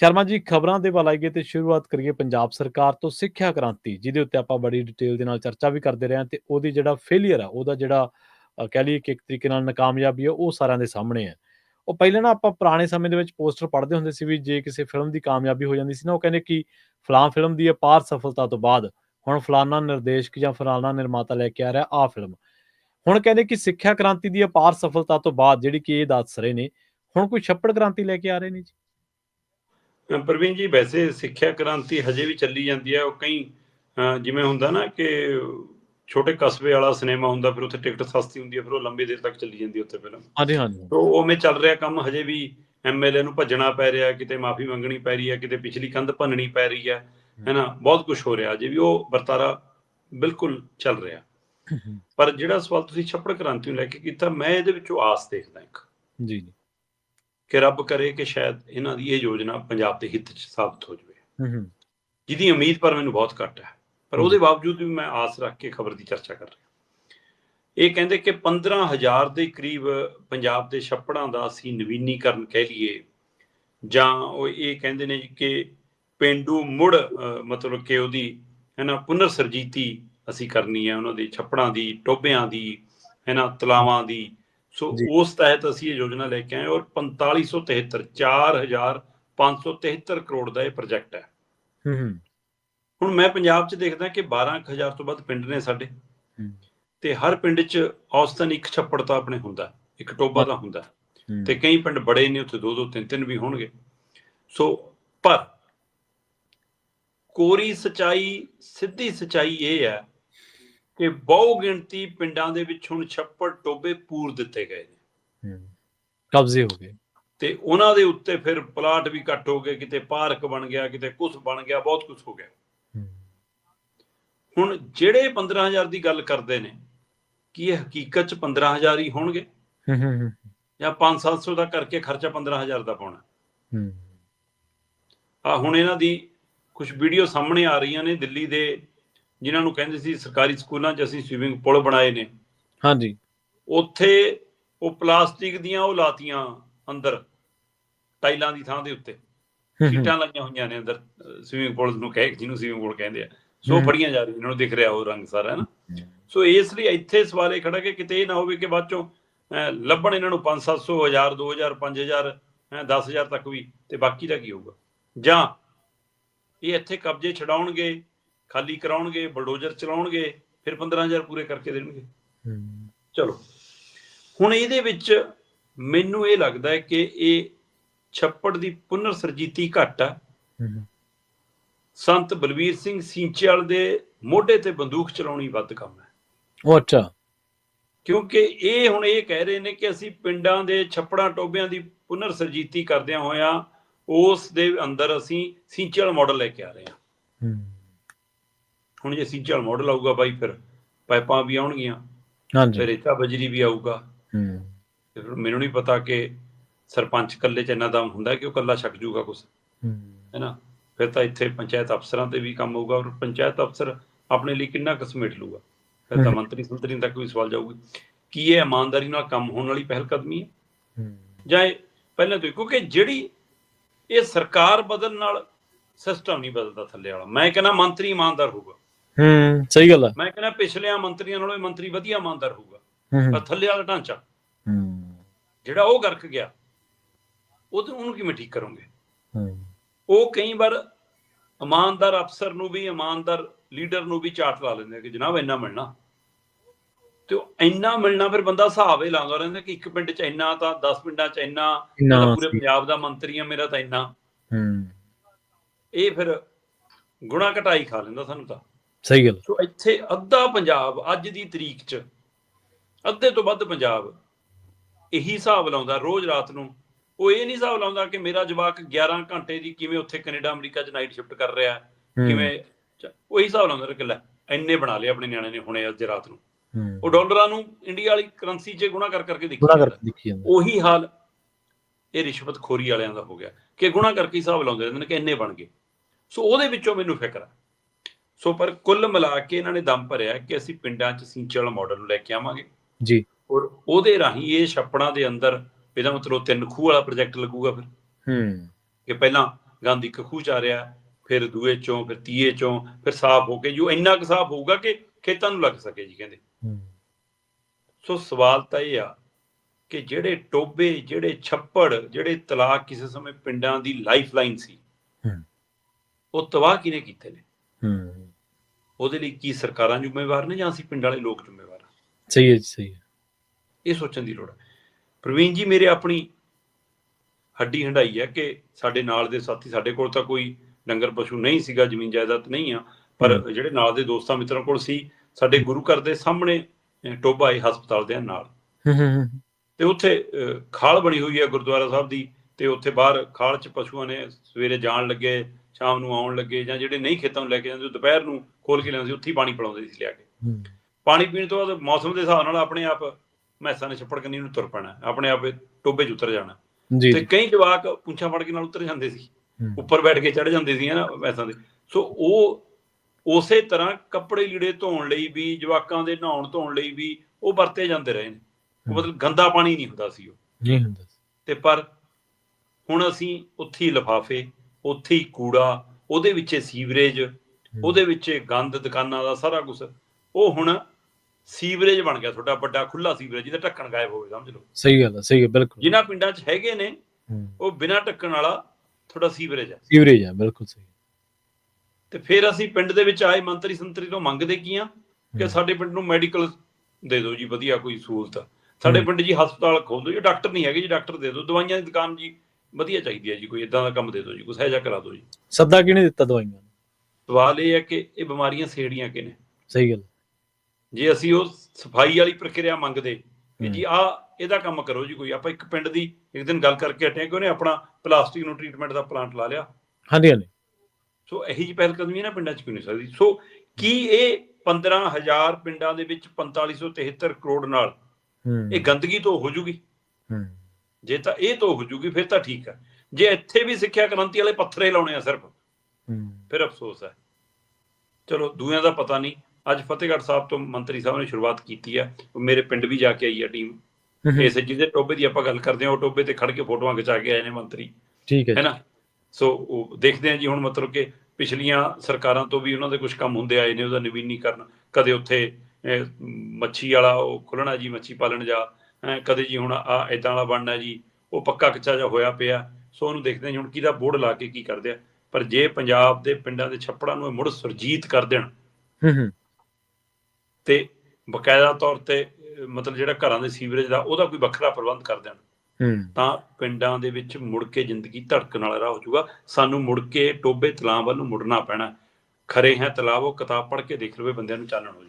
ਸ਼ਰਮਾ ਜੀ, ਖਬਰਾਂ ਦੇ ਵੱਲ ਆਈਏ ਤੇ ਸ਼ੁਰੂਆਤ ਕਰੀਏ ਪੰਜਾਬ ਸਰਕਾਰ ਤੋਂ ਸਿੱਖਿਆ ਕ੍ਰਾਂਤੀ, ਜਿਹਦੇ ਉੱਤੇ ਆਪਾਂ ਬੜੀ ਡਿਟੇਲ ਦੇ ਨਾਲ ਚਰਚਾ ਵੀ ਕਰਦੇ ਰਹੇ ਹਾਂ ਤੇ ਉਹਦੀ ਜਿਹੜਾ ਫੇਲਿਅਰ ਆ, ਉਹਦਾ ਜਿਹੜਾ ਕਹਿ ਲਈਏ ਕਿ ਇੱਕ ਤਰੀਕੇ ਨਾਲ ਨਾਕਾਮਯਾਬੀ ਆ, ਉਹ ਸਾਰਿਆਂ ਦੇ ਸਾਹਮਣੇ ਆ। ਉਹ ਪਹਿਲਾਂ ਨਾ ਆਪਾਂ ਪੁਰਾਣੇ ਸਮੇਂ ਦੇ ਵਿੱਚ ਪੋਸਟਰ ਪੜ੍ਹਦੇ ਹੁੰਦੇ ਸੀ ਵੀ ਜੇ ਕਿਸੇ ਫਿਲਮ ਦੀ ਕਾਮਯਾਬੀ ਹੋ ਜਾਂਦੀ ਸੀ ਨਾ, ਉਹ ਕਹਿੰਦੇ ਕਿ ਫਲਾਂ ਫਿਲਮ ਦੀ ਅਪਾਰ ਸਫਲਤਾ ਤੋਂ ਬਾਅਦ ਹੁਣ ਫਲਾਨਾ ਨਿਰਦੇਸ਼ਕ ਜਾਂ ਫਲਾਨਾ ਨਿਰਮਾਤਾ ਲੈ ਕੇ ਆ ਰਿਹਾ ਆ ਫਿਲਮ ਹੁਣ ਕਹਿੰਦੇ ਕਿ ਸਿੱਖਿਆ ਕ੍ਰਾਂਤੀ ਦੀ ਅਪਾਰ ਸਫਲਤਾ ਤੋਂ ਬਾਅਦ ਜਿਹੜੀ ਕਿ ਇਹ ਦੱਸ ਰਹੇ ਨੇ, ਹੁਣ ਕੋਈ ਛੱਪੜ ਕ੍ਰਾਂਤੀ ਲੈ ਕੇ ਆ ਰਹੇ ਨੇ ਜੀ। ਪ੍ਰਵੀਨ ਜੀ ਵੈਸੇ ਸਿੱਖਿਆ ਕ੍ਰਾਂਤੀ ਹਜੇ ਵੀ ਚੱਲੀ ਜਾਂਦੀ ਹੈ। ਉਹ ਕਈ ਜਿਵੇਂ ਹੁੰਦਾ ਨਾ ਕਿ ਛੋਟੇ ਕਸਬੇ ਵਾਲਾ ਸਿਨੇਮਾ ਹੁੰਦਾ ਫਿਰ ਉੱਥੇ ਟਿਕਟ ਸਸਤੀ ਹੁੰਦੀ ਹੈ ਫਿਰ ਉਹ ਲੰਬੀ ਦੇਰ ਤੱਕ ਚੱਲੀ ਜਾਂਦੀ ਉੱਥੇ ਫਿਲਮ ਹਾਂਜੀ ਹਾਂਜੀ। ਤੋ ਉਵੇਂ ਚੱਲ ਰਿਹਾ ਕੰਮ ਹਜੇ ਵੀ ਐਮਐਲਏ ਨੂੰ ਭੱਜਣਾ ਪੈ ਰਿਹਾ ਕਿਤੇ ਮਾਫੀ ਮੰਗਣੀ ਪੈ ਰਹੀ ਹੈ ਕਿਤੇ ਪਿਛਲੀ ਕੰਧ ਭੰਨਣੀ ਪੈ ਰਹੀ ਹੈ ਹੈਨਾ? ਬਹੁਤ ਕੁਝ ਹੋ ਰਿਹਾ ਅਜੇ ਵੀ ਉਹ ਵਰਤਾਰਾ ਬਿਲਕੁਲ ਚੱਲ ਰਿਹਾ। ਪਰ ਜਿਹੜਾ ਸਵਾਲ ਤੁਸੀਂ ਛੱਪੜ ਕ੍ਰਾਂਤੀ ਨੂੰ ਲੈ ਕੇ ਕੀਤਾ ਮੈਂ ਇਹਦੇ ਵਿੱਚੋਂ ਆਸ ਦੇਖਦਾ ਇੱਕ। ਜੀ ਜੀ। ਕਿ ਰੱਬ ਕਰੇ ਕਿ ਸ਼ਾਇਦ ਇਹਨਾਂ ਦੀ ਇਹ ਯੋਜਨਾ ਪੰਜਾਬ ਦੇ ਹਿੱਤ 'ਚ ਸਾਬਤ ਹੋ ਜਾਵੇ। ਜਿਹਦੀ ਉਮੀਦ ਪਰ ਮੈਨੂੰ ਬਹੁਤ ਘੱਟ ਹੈ। ਪਰ ਉਹਦੇ ਬਾਵਜੂਦ ਵੀ ਮੈਂ ਆਸ ਰੱਖ ਕੇ ਖਬਰ ਦੀ ਚਰਚਾ ਕਰ ਰਿਹਾ। ਇਹ ਕਹਿੰਦੇ ਕਿ 15000 ਦੇ ਕਰੀਬ ਪੰਜਾਬ ਦੇ ਛੱਪੜਾਂ ਦਾ ਅਸੀਂ ਨਵੀਨੀਕਰਨ ਕਹਿ ਲਈਏ। ਜਾਂ ਉਹ ਇਹ ਕਹਿੰਦੇ ਨੇ ਕਿ ਪਿੰਡੂ ਮੁੜ ਮਤਲਬ ਕਿ ਉਹਦੀ ਹੈ ਨਾ ਪੁਨਰ ਸਰਜੀਤੀ ਅਸੀਂ ਕਰਨੀ ਹੈ। ਉਹਨਾਂ ਦੇ ਛੱਪੜਾਂ ਦੀ ਟੋਬਿਆਂ ਦੀ ਹੈ ਨਾ ਤਲਾਵਾਂ ਦੀ। ਸੋ। ਉਸ ਤਹਿਤ ਅਸੀਂ ਇਹ ਯੋਜਨਾ ਲੈ ਕੇ ਆਏ ਔਰ 4573 4573 ਕਰੋੜ ਦਾ ਇਹ ਪ੍ਰੋਜੈਕਟ ਹੈ ਹੂੰ ਹੂੰ ਹੁਣ ਮੈਂ ਪੰਜਾਬ 'ਚ ਦੇਖਦਾ ਕਿ 12000 ਤੋਂ ਵੱਧ ਪਿੰਡ ਨੇ ਸਾਡੇ। ਤੇ ਹਰ ਪਿੰਡ 'ਚ ਔਸਤਨ ਇੱਕ ਛੱਪੜ ਤਾਂ ਆਪਣੇ ਹੁੰਦਾ ਇੱਕ ਟੋਬਾ ਤਾਂ ਹੁੰਦਾ। ਤੇ ਕਈ ਪਿੰਡ ਬੜੇ ਨੇ ਉੱਥੇ ਦੋ ਦੋ ਤਿੰਨ ਤਿੰਨ ਵੀ ਹੋਣਗੇ ਸੋ ਪਰ ਕੋਰੀ ਸਚਾਈ ਸਿੱਧੀ ਸਚਾਈ ਇਹ ਹੈ ਕਿ ਬਹੁ ਗਿਣਤੀ ਪਿੰਡਾਂ ਦੇ ਵਿੱਚ ਹੁਣ ਛੱਪੜ ਟੋਬੇ ਪੂਰ ਦਿੱਤੇ ਗਏ ਨੇ। ਕਬਜ਼ੇ ਹੋ ਗਏ। ਤੇ ਉਹਨਾਂ ਦੇ ਉੱਤੇ ਫਿਰ ਪਲਾਟ ਵੀ ਕੱਟ ਹੋ ਗਏ ਕਿਤੇ ਪਾਰਕ ਬਣ ਗਿਆ ਕਿਤੇ ਕੁਝ ਬਣ ਗਿਆ ਬਹੁਤ ਕੁਝ ਹੋ ਗਿਆ। ਹੁਣ ਜਿਹੜੇ 15000 ਦੀ ਗੱਲ ਕਰਦੇ ਨੇ ਕੀ ਇਹ ਹਕੀਕਤ ਚ 15000 ਹੀ ਹੋਣਗੇ? ਹੂੰ ਹੂੰ ਹੂੰ। ਜਾਂ 5-700 ਦਾ ਕਰਕੇ ਖਰਚਾ 15000 ਦਾ ਪਾਉਣਾ। ਹੂੰ। ਆ ਹੁਣ ਇਹਨਾਂ ਦੀ ਕੁਝ ਵੀਡੀਓ ਸਾਹਮਣੇ ਆ ਰਹੀਆਂ ਨੇ ਦਿੱਲੀ ਦੇ ਜਿਨ੍ਹਾਂ ਨੂੰ ਕਹਿੰਦੇ ਸੀ ਸਰਕਾਰੀ ਸਕੂਲਾਂ 'ਚ ਅਸੀਂ ਸਵੀਮਿੰਗ ਪੁਲ ਬਣਾਏ ਨੇ। ਹਾਂਜੀ। ਉੱਥੇ ਉਹ ਪਲਾਸਟਿਕ ਦੀਆਂ ਉਹ ਲਾਤੀਆਂ ਅੰਦਰ ਟਾਈਲਾਂ ਦੀ ਥਾਂ ਦੇ ਉੱਤੇ। ਸੀਟਾਂ ਲਾਈਆਂ ਹੋਈਆਂ ਨੇ ਅੰਦਰ ਸਵੀਮਿੰਗ ਪੂਲ ਨੂੰ ਕਹੇ ਜਿਹਨੂੰ ਸਵੀਮਿੰਗ ਪੂਲ ਕਹਿੰਦੇ ਆ। ਸੋ। ਫੜੀਆਂ ਜਾ ਰਹੀਆਂ ਇਹਨਾਂ ਨੂੰ ਦਿਖ ਰਿਹਾ ਉਹ ਰੰਗ ਸਾਰਾ ਹੈ। ਨਾ ਸੋ ਇਸ ਲਈ ਇੱਥੇ ਸਵਾਲ ਇਹ ਖੜਾ ਕਿ ਕਿਤੇ ਇਹ ਨਾ ਹੋਵੇ ਕਿ ਬਾਅਦ ਚੋਂ ਲੱਭਣ ਇਹਨਾਂ ਨੂੰ 5 700 1000 2000 5000 ਹੈਂ, 10000 ਤੱਕ ਵੀ ਤੇ ਬਾਕੀ ਦਾ ਕੀ ਹੋਊਗਾ? ਜਾਂ ਇਹ ਇੱਥੇ ਕਬਜ਼ੇ ਛਡਾਉਣਗੇ ਖਾਲੀ ਕਰਾਉਣਗੇ ਬਲਡੋਜ਼ਰ ਚਲਾਉਣਗੇ ਫਿਰ 15000 ਪੂਰੇ ਕਰਕੇ ਦੇਣਗੇ। ਚਲੋ। ਹੁਣ ਇਹਦੇ ਵਿੱਚ ਮੈਨੂੰ ਇਹ ਲੱਗਦਾ ਹੈ ਕਿ ਇਹ ਛੱਪੜ ਦੀ ਪੁਨਰ ਸਰਜੀਤੀ ਘੱਟ ਆ। ਸੰਤ ਬਲਵੀਰ ਸਿੰਘ ਸਿੰਚੇਵਾਲ ਦੇ ਮੋਢੇ ਤੇ ਬੰਦੂਕ ਚਲਾਉਣੀ ਵੱਧ ਕੰਮ ਹੈ। ਉਹ ਅੱਛਾ। ਕਿਉਂਕਿ ਇਹ ਹੁਣ ਇਹ ਕਹਿ ਰਹੇ ਨੇ ਕਿ ਅਸੀਂ ਪਿੰਡਾਂ ਦੇ ਛੱਪੜਾਂ ਟੋਬਿਆਂ ਦੀ ਪੁਨਰ ਸਰਜੀਤੀ ਕਰਦਿਆਂ ਹੋਇਆਂ ਉਸ ਦੇ ਅੰਦਰ ਅਸੀਂ ਸਿੰਚੇਵਾਲ ਮਾਡਲ ਲੈ ਕੇ ਆ ਰਹੇ ਹਾਂ। ਹੂੰ। ਹੁਣ ਜੇ ਸਿੰਚੇਵਾਲ ਮਾਡਲ ਆਊਗਾ ਬਾਈ ਫਿਰ ਪਾਈਪਾਂ ਵੀ ਆਉਣਗੀਆਂ। ਫਿਰ ਹਾਂਜੀ ਰੇਤਾ ਬਜਰੀ ਵੀ ਆਊਗਾ। ਹੂੰ। ਤੇ ਫਿਰ ਮੈਨੂੰ ਨਹੀਂ ਪਤਾ ਕਿ ਸਰਪੰਚ ਇਕੱਲੇ ਚ ਇੰਨਾ ਦਮ ਹੁੰਦਾ ਕਿ ਉਹ ਇਕੱਲਾ ਛੱਕ ਜੂਗਾ ਕੁਛ। ਹੂੰ। ਹੈਨਾ ਫਿਰ ਤਾਂ ਇੱਥੇ ਪੰਚਾਇਤ ਅਫਸਰਾਂ ਤੇ ਵੀ ਕੰਮ ਹੋਊਗਾ ਔਰ ਪੰਚਾਇਤ ਅਫਸਰ ਆਪਣੇ ਲਈ ਕਿੰਨਾ ਕੁ ਸਮੇਟ ਲੂਗਾ। ਫਿਰ ਤਾਂ। ਮੰਤਰੀ ਸੰਤਰੀ ਤੱਕ ਵੀ ਸਵਾਲ ਜਾਊਗੀ। ਕੀ ਇਹ ਇਮਾਨਦਾਰੀ ਨਾਲ ਕੰਮ ਹੋਣ ਵਾਲੀ ਪਹਿਲ ਕਦਮੀ ਹੈ? ਹੂੰ। ਜਾਂ ਇਹ ਪਹਿਲਾਂ ਤੋਂ? ਕਿਉਂਕਿ ਜਿਹੜੀ ਇਹ ਸਰਕਾਰ ਬਦਲਣ ਨਾਲ ਸਿਸਟਮ ਨਹੀਂ ਬਦਲਦਾ ਥੱਲੇ ਵਾਲਾ। ਮੈਂ ਕਹਿੰਦਾ ਮੰਤਰੀ ਇਮਾਨਦਾਰ ਹੋਊਗਾ। ਹੂੰ ਸਹੀ ਗੱਲ ਆ। ਮੈਂ ਕਹਿੰਦਾ ਪਿਛਲਿਆਂ ਮੰਤਰੀਆਂ ਨਾਲੋਂ ਇਹ ਮੰਤਰੀ ਵਧੀਆ ਇਮਾਨਦਾਰ ਹੋਊਗਾ ਪਰ ਥੱਲੇ ਵਾਲਾ ਢਾਂਚਾ। ਹੂੰ। ਜਿਹੜਾ ਉਹ ਗਰਕ ਗਿਆ ਉਹ ਤੇ ਉਹਨੂੰ ਕਿਵੇਂ ਠੀਕ ਕਰੋਗੇ? ਹੂੰ। ਉਹ ਕਈ ਵਾਰ ਇਮਾਨਦਾਰ ਅਫਸਰ ਨੂੰ ਵੀ ਇਮਾਨਦਾਰ ਲੀਡਰ ਨੂੰ ਵੀ ਚਾਟ ਲਾ ਲੈਂਦੇ ਕਿ ਜਨਾਬ ਇੰਨਾ ਮਿਲਣਾ। ਤੇ ਉਹ ਇੰਨਾ ਮਿਲਣਾ ਫਿਰ ਬੰਦਾ ਹਿਸਾਬ ਹੀ ਲਾਉਂਦਾ ਰਹਿੰਦਾ ਕਿ ਇੱਕ ਪਿੰਡ 'ਚ ਇੰਨਾ ਤਾਂ 10 ਪਿੰਡਾਂ 'ਚ ਇੰਨਾ ਪੂਰੇ। ਪੰਜਾਬ ਦਾ ਮੰਤਰੀ ਆ ਮੇਰਾ ਤਾਂ ਇੰਨਾ। ਹੂੰ। ਇਹ ਫਿਰ ਗੁਣਾ ਘਟਾਈ ਖਾ ਲੈਂਦਾ ਸਾਨੂੰ ਤਾਂ। ਸਹੀ ਗੱਲ। ਸੋ ਇੱਥੇ ਅੱਧਾ ਪੰਜਾਬ ਅੱਜ ਦੀ ਤਰੀਕ 'ਚ ਅੱਧੇ ਤੋਂ ਵੱਧ ਪੰਜਾਬ ਇਹੀ ਹਿਸਾਬ ਲਾਉਂਦਾ ਰੋਜ਼ ਰਾਤ ਨੂੰ। ਉਹ ਇਹ ਨਹੀਂ ਹਿਸਾਬ ਲਾਉਂਦਾ ਕਿ ਮੇਰਾ ਜਵਾਕ 11 ਘੰਟੇ ਦੀ ਕਿਵੇਂ ਉੱਥੇ ਕੈਨੇਡਾ ਅਮਰੀਕਾ 'ਚ ਨਾਈਟ ਸ਼ਿਫਟ ਕਰ ਰਿਹਾ ਕਿਵੇਂ ਉਹੀ ਹਿਸਾਬ ਲਾਉਂਦਾ ਕਿ ਲੈ ਇੰਨੇ ਬਣਾ ਲਏ ਆਪਣੇ ਨਿਆਣੇ ਨੇ ਹੁਣੇ ਅੱਜ ਰਾਤ ਨੂੰ। ਉਹ ਡਾਲਰਾਂ ਨੂੰ ਇੰਡੀਆ ਵਾਲੀ ਕਰੰਸੀ 'ਚ ਗੁਣਾ ਕਰ ਕਰਕੇ ਦੇਖੀ ਗੁਣਾ ਜਾਂਦਾ। ਕਰਕੇ ਦੇਖੀ ਜਾਂਦਾ। ਉਹੀ ਹਾਲ ਇਹ ਰਿਸ਼ਵਤਖੋਰੀ ਵਾਲਿਆਂ ਦਾ ਹੋ ਗਿਆ। ਕਿ ਗੁਣਾ ਕਰਕੇ ਹਿਸਾਬ ਲਾਉਂਦੇ ਰਹਿੰਦੇ ਨੇ ਕਿ ਇੰਨੇ ਬਣ ਗਏ। ਸੋ ਉਹਦੇ ਵਿੱਚੋਂ ਮੈਨੂੰ ਫਿਕਰ ਆ। ਸੋ ਪਰ ਕੁੱਲ ਮਿਲਾ ਕੇ ਇਹਨਾਂ ਨੇ ਦਮ ਭਰਿਆ ਕਿ ਅਸੀਂ ਪਿੰਡਾਂ 'ਚ ਸਿੰਚੇ ਵਾਲਾ ਮਾਡਲ ਨੂੰ ਲੈ ਕੇ ਆਵਾਂਗੇ। ਜੀ। ਔਰ ਉਹਦੇ ਰਾਹੀਂ ਇਹ ਛੱਪੜਾਂ ਦੇ ਅੰਦਰ ਇਹਦਾ ਮਤਲਬ ਤਿੰਨ ਖੂਹ ਵਾਲਾ ਪ੍ਰੋਜੈਕਟ ਲੱਗੂਗਾ ਫਿਰ। ਹੂੰ। ਕਿ ਪਹਿਲਾਂ ਗੰਦ ਇੱਕ ਖੂਹ ਚ ਆ ਰਿਹਾ ਫਿਰ ਦੂਏ ਚੋਂ ਫਿਰ ਤੀਏ ਚੋਂ ਫਿਰ ਸਾਫ਼ ਹੋ ਕੇ ਜੋ ਇੰਨਾ ਕੁ ਸਾਫ਼ ਹੋਊਗਾ ਕਿ ਖੇਤਾਂ ਨੂੰ ਲੱਗ ਸਕੇ ਜੀ ਕਹਿੰਦੇ। ਹੂੰ। ਸੋ ਸਵਾਲ ਤਾਂ ਇਹ ਆ ਕਿ ਜਿਹੜੇ ਟੋਬੇ ਜਿਹੜੇ ਛੱਪੜ ਜਿਹੜੇ ਤਲਾਅ ਕਿਸੇ ਸਮੇਂ ਪਿੰਡਾਂ ਦੀ ਲਾਈਫ ਲਾਈਨ ਸੀ ਹੂੰ। ਉਹ ਤਬਾਹ ਕਿਹਨੇ ਕੀਤੇ ਨੇ? ਹੂੰ। ਉਹਦੇ ਲਈ ਕੀ ਸਰਕਾਰਾਂ ਜ਼ਿੰਮੇਵਾਰ ਨੇ ਜਾਂ ਅਸੀਂ ਪਿੰਡ ਵਾਲੇ ਲੋਕ ਜ਼ਿੰਮੇਵਾਰ ਆ ਸਹੀ ਹੈ ਜੀ ਸਹੀ ਹੈ। ਇਹ ਸੋਚਣ ਦੀ ਲੋੜ ਹੈ। ਪ੍ਰਵੀਨ ਜੀ ਮੇਰੇ ਆਪਣੀ ਹੱਡੀ ਹੰਡਾਈ ਹੈ ਕਿ ਸਾਡੇ ਨਾਲ ਦੇ ਸਾਥੀ ਸਾਡੇ ਕੋਲ ਤਾਂ ਕੋਈ ਡੰਗਰ ਪਸ਼ੂ ਨਹੀਂ ਸੀਗਾ ਜ਼ਮੀਨ ਜਾਇਦਾਦ ਨਹੀਂ ਆ ਪਰ। ਜਿਹੜੇ ਨਾਲ ਦੇ ਦੋਸਤਾਂ ਮਿੱਤਰਾਂ ਕੋਲ ਸੀ ਸਾਡੇ ਗੁਰੂ ਘਰ ਦੇ ਸਾਹਮਣੇ ਅਹ, ਟੋਭਾ ਹੈ ਹਸਪਤਾਲ ਦੇ ਨਾਲ। ਹੂੰ ਹੂੰ ਹੂੰ। ਤੇ ਉੱਥੇ ਖਾਲ ਬਣੀ ਹੋਈ ਹੈ ਗੁਰਦੁਆਰਾ ਸਾਹਿਬ ਦੀ ਤੇ ਉੱਥੇ ਬਾਹਰ ਖਾਲ 'ਚ ਪਸ਼ੂਆਂ ਨੇ ਸਵੇਰੇ ਜਾਣ ਲੱਗੇ ਸ਼ਾਮ ਨੂੰ ਆਉਣ ਲੱਗੇ ਜਾਂ ਜਿਹੜੇ ਨਹੀਂ ਖੇਤਾਂ ਨੂੰ ਲੈ ਕੇ ਜਾਂਦੇ ਦੁਪਹਿਰ ਨੂੰ ਖੋਲ ਕੇ ਲਿਆਉਂਦੇ ਸੀ ਉੱਥੇ ਹੀ ਪਾਣੀ ਪਿਲਾਉਂਦੇ ਸੀ ਲਿਆ ਕੇ। ਪਾਣੀ ਪੀਣ ਤੋਂ ਬਾਅਦ ਮੌਸਮ ਦੇ ਹਿਸਾਬ ਨਾਲ ਆਪਣੇ ਆਪ ਮੈਸਾਂ ਨੇ ਛੱਪੜ ਕੰਨੀ ਨੂੰ ਤੁਰ ਪੈਣਾ ਆਪਣੇ ਆਪ ਟੋਬੇ 'ਚ ਉਤਰ ਜਾਣਾ। ਜੀ। ਤੇ ਕਈ ਜਵਾਕ ਪੁੰਛਾਂ ਫੜ ਕੇ ਨਾਲ ਉਤਰ ਜਾਂਦੇ ਸੀ। ਉੱਪਰ ਬੈਠ ਕੇ ਚੜ ਜਾਂਦੇ ਸੀ ਨਾ ਮੈਸਾਂ ਦੇ। ਸੋ ਉਹ ਉਸੇ ਤਰ੍ਹਾਂ ਕੱਪੜੇ ਲੀੜੇ ਧੋਣ ਲਈ ਵੀ ਜਵਾਕਾਂ ਦੇ ਨਹਾਉਣ ਧੋਣ ਲਈ ਵੀ ਉਹ ਵਰਤੇ ਜਾਂਦੇ ਰਹੇ ਨੇ। ਮਤਲਬ ਗੰਦਾ ਪਾਣੀ ਨਹੀਂ ਹੁੰਦਾ ਸੀ ਉਹ। ਨਹੀਂ ਹੁੰਦਾ ਸੀ। ਤੇ ਪਰ ਹੁਣ ਅਸੀਂ ਉੱਥੇ ਹੀ ਲਫਾਫੇ ਉੱਥੇ ਹੀ ਕੂੜਾ ਉਹਦੇ ਵਿੱਚ ਸੀਵਰੇਜ ਉਹਦੇ ਵਿੱਚ ਹੀ ਗੰਦ ਦੁਕਾਨਾਂ ਦਾ ਸਾਰਾ ਕੁਝ ਉਹ ਹੁਣ ਸੀਵਰੇਜ ਬਣ ਗਿਆ ਤੁਹਾਡਾ ਵੱਡਾ ਖੁੱਲਾ ਸੀਵਰੇਜ ਜਿਹਦਾ ਢੱਕਣ ਗਾਇਬ ਹੋਵੇ ਸਮਝ ਲਓ। ਸਹੀ ਗੱਲ ਹੈ ਸਹੀ ਹੈ ਬਿਲਕੁਲ। ਜਿਨ੍ਹਾਂ ਪਿੰਡਾਂ 'ਚ ਹੈਗੇ ਨੇ ਹੂੰ। ਉਹ ਬਿਨਾਂ ਢੱਕਣ ਵਾਲਾ ਤੁਹਾਡਾ ਸੀਵਰੇਜ ਹੈ ਸੀਵਰੇਜ ਹੈ ਬਿਲਕੁਲ ਸਹੀ। ਤੇ ਫਿਰ ਅਸੀਂ ਪਿੰਡ ਦੇ ਵਿੱਚ ਆਏ ਮੰਤਰੀ ਸੰਤਰੀ ਤੋਂ ਮੰਗਦੇ ਕੀ ਆ? ਕਿ ਹੂੰ। ਸਾਡੇ ਪਿੰਡ ਨੂੰ ਮੈਡੀਕਲ ਦੇ ਦਿਓ ਜੀ ਵਧੀਆ ਕੋਈ ਸਹੂਲਤ। ਸਾਡੇ ਹੂੰ। ਪਿੰਡ ਜੀ ਹਸਪਤਾਲ ਖੋਲ ਦਿਓ ਜੀ ਡਾਕਟਰ ਨਹੀਂ ਹੈਗੇ ਜੀ ਡਾਕਟਰ ਦੇ ਦਿਓ। ਦਵਾਈਆਂ ਦੀ ਦੁਕਾਨ ਜੀ ਵਧੀਆ ਚਾਹੀਦੀ ਹੈ ਜੀ ਕੋਈ ਇਦਾਂ ਦਾ ਕੰਮ ਦੇ ਦਿਓ ਜੀ ਕੁਛ ਜਿਹਾ ਕਰਾ ਦਿਓ ਜੀ। ਸੱਦਾ ਕਿਹਨੇ ਦਿੱਤਾ ਦਵਾਈਆਂ ਸਵਾਲ ਇਹ ਹੈ ਕਿ ਇਹ ਬਿਮਾਰੀਆਂ ਸੇੜੀਆਂ ਕਿਨੇ ਸਹੀ ਗੱਲ। ਜੇ ਅਸੀਂ ਉਹ ਸਫ਼ਾਈ ਵਾਲੀ ਪ੍ਰਕਿਰਿਆ ਮੰਗਦੇ ਕਿ। ਜੀ ਆ ਇਹਦਾ ਕੰਮ ਕਰੋ ਜੀ ਕੋਈ ਆਪਾਂ ਇੱਕ ਪਿੰਡ ਦੀ ਇੱਕ ਦਿਨ ਗੱਲ ਕਰਕੇ ਹਟੇ ਕਿ ਉਹਨੇ ਆਪਣਾ ਪਲਾਸਟਿਕ ਨੂੰ ਟ੍ਰੀਟਮੈਂਟ ਦਾ ਪਲਾਂਟ ਲਾ ਲਿਆ। ਹਾਂਜੀ ਹਾਂਜੀ। ਸੋ ਇਹੀ ਜੀ ਪਹਿਲ ਕਦਮੀ ਨਾ ਪਿੰਡਾਂ 'ਚ ਕਿਉਂ ਨਹੀਂ ਸਕਦੀ ਸੋ ਕੀ ਇਹ 15000 ਪਿੰਡਾਂ ਦੇ ਵਿੱਚ 4573 ਕਰੋੜ ਨਾਲ ਇਹ ਗੰਦਗੀ ਤੋਂ ਹੋ ਜੂਗੀ? ਹੂੰ। ਜੇ ਤਾਂ ਇਹ ਤੋਂ ਹੋ ਜੂਗੀ ਫਿਰ ਤਾਂ ਠੀਕ ਹੈ ਜੇ ਇੱਥੇ ਵੀ ਸਿੱਖਿਆ ਕ੍ਰਾਂਤੀ ਵਾਲੇ ਪੱਥਰੇ ਲਾਉਣੇ ਆ ਸਿਰਫ। ਹੂੰ। ਫਿਰ ਅਫਸੋਸ ਹੈ। ਚਲੋ ਦੂਆਂ ਦਾ ਪਤਾ ਨਹੀਂ। ਅੱਜ ਫਤਿਹਗੜ੍ਹ ਸਾਹਿਬ ਤੋਂ ਮੰਤਰੀ ਸਾਹਿਬ ਨੇ ਸ਼ੁਰੂਆਤ ਕੀਤੀ ਹੈ। ਮੇਰੇ ਪਿੰਡ ਵੀ ਜਾ ਕੇ ਆਈ ਹੈ ਟੀਮ। ਇਸ ਜਿਹਦੇ ਟੋਬੇ ਦੀ ਆਪਾਂ ਗੱਲ ਕਰਦੇ ਹਾਂ ਉਹ ਟੋਬੇ ਤੇ ਖੜ ਕੇ ਫੋਟੋਆਂ ਖਿਚਾ ਕੇ ਆਏ ਨੇ ਮੰਤਰੀ। ਠੀਕ ਹੈ ਹੈ ਜੀ। ਨਾ? ਸੋ ਉਹ ਦੇਖਦੇ ਹਾਂ ਜੀ ਹੁਣ ਮਤਲਬ ਕਿ ਪਿਛਲੀਆਂ ਸਰਕਾਰਾਂ ਤੋਂ ਵੀ ਉਹਨਾਂ ਦੇ ਕੁਝ ਕੰਮ ਹੁੰਦੇ ਆਏ ਨੇ ਉਹਦਾ ਨਵੀਨੀਕਰਨ। ਕਦੇ ਉੱਥੇ ਮੱਛੀ ਵਾਲਾ ਉਹ ਖੁੱਲਣਾ ਜੀ ਮੱਛੀ ਪਾਲਣ ਜਾ। ਕਦੇ ਜੀ ਹੁਣ ਆ ਇਦਾਂ ਵਾਲਾ ਬਣਨਾ ਜੀ। ਉਹ ਪੱਕਾ ਕੱਚਾ ਜਿਹਾ ਹੋਇਆ ਪਿਆ। ਸੋ ਉਹਨੂੰ ਦੇਖਦੇ ਹਾਂ ਜੀ ਹੁਣ ਕਿਹਦਾ ਬੋਰਡ ਲਾ ਕੇ ਕੀ ਕਰਦੇ ਆ। ਪਰ ਜੇ ਪੰਜਾਬ ਦੇ ਪਿੰਡਾਂ ਦੇ ਛੱਪੜਾਂ ਨੂੰ ਮੁੜ ਸੁਰਜੀਤ ਕਰ ਦੇਣ ਹੂੰ ਹੂੰ। ਤੇ ਬਕਾਇਦਾ ਤੌਰ ਤੇ ਮਤਲਬ ਜਿਹੜਾ ਘਰਾਂ ਦੇ ਸੀਵਰੇਜ ਦਾ ਉਹਦਾ ਕੋਈ ਵੱਖਰਾ ਪ੍ਰਬੰਧ ਕਰ ਦੇਣ ਹੂੰ। ਤਾਂ ਪਿੰਡਾਂ ਦੇ ਵਿੱਚ ਮੁੜ ਕੇ ਜ਼ਿੰਦਗੀ ਧੜਕਣ ਵਾਲਾ ਰਾਹ ਹੋ ਜਾਊਗਾ। ਸਾਨੂੰ ਮੁੜ ਕੇ ਟੋਬੇ ਤਲਾਬ ਵੱਲ ਮੁੜਨਾ ਪੈਣਾ। ਖਰੇ ਹੈ ਤਲਾਬ ਉਹ ਕਿਤਾਬ ਪੜ੍ਹ ਕੇ ਦੇਖ ਲਵੇ ਬੰਦਿਆਂ ਨੂੰ ਚਾਨਣ ਹੋ ਜਾਊ।